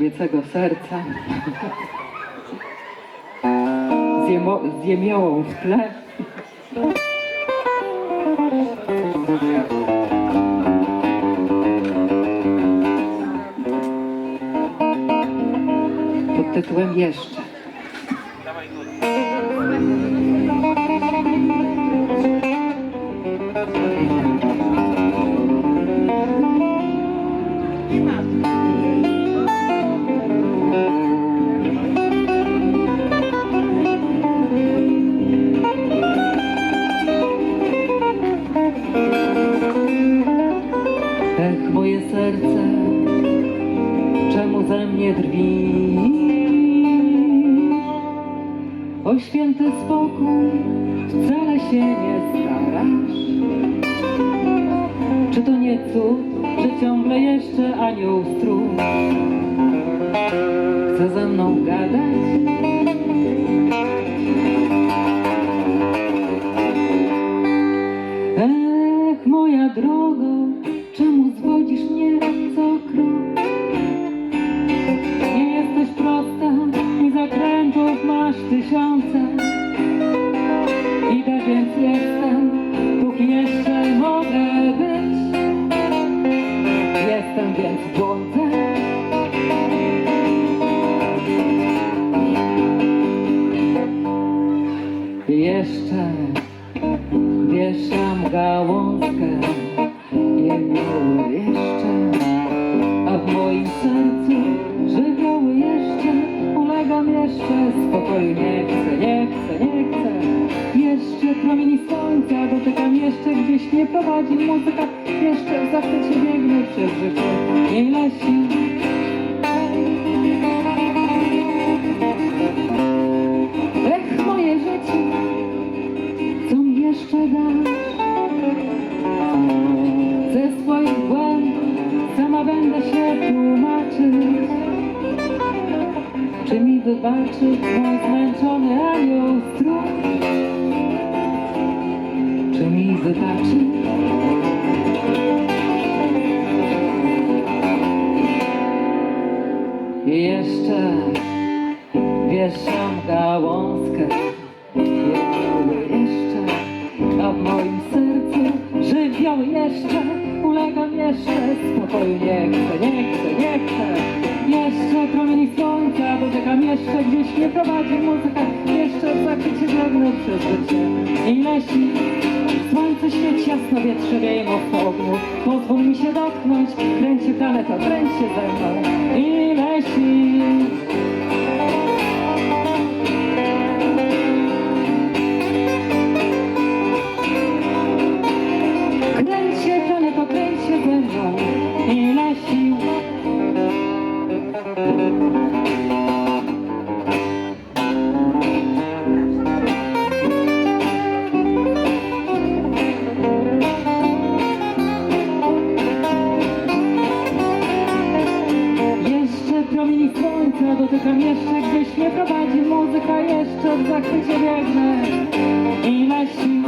kobiecego serca. Z, jemiołą w tle. Pod tytułem Jeszcze. Moje serce, czemu ze mnie drwisz? O święty spokój, wcale się nie starasz. Czy to nie cud, że ciągle jeszcze anioł strój chce ze mną gadać? Masz tysiące. Idę więc jestem, póki jeszcze mogę być. Jestem więc w. Jeszcze wieszam gałązkę, jemioły jeszcze, a w moim sercu żywioły jeszcze, ulegam jeszcze, spokoju nie chcę, nie chcę, nie chcę. Jeszcze promieni słońca dotykam, jeszcze gdzieś mnie prowadzi muzyka, jeszcze w zachwycie biegnę przez życie, nie leci. Ech, moje życie, co jeszcze dasz? Ze swoich błędów sama będę się Czy mi wybaczy mój zmęczony anioł strój? Czy mi wybaczy? I jeszcze wieszam gałązkę jeszcze, a w moim sercu żywioły jeszcze Ulegam jeszcze, spokoju nie chcę, nie chcę, nie jeszcze gdzieś mnie prowadzi muzyka Jeszcze w zakrycie żegnę przez Ile sił Słońce świeci jasno, wietrze wieje mocno ogniu. Pozwól mi się dotknąć, kręci planeta, kręć się ze mną. Ile sił dotykam jeszcze gdzieś mnie prowadzi muzyka jeszcze w zachwycie biegnę. Ile sił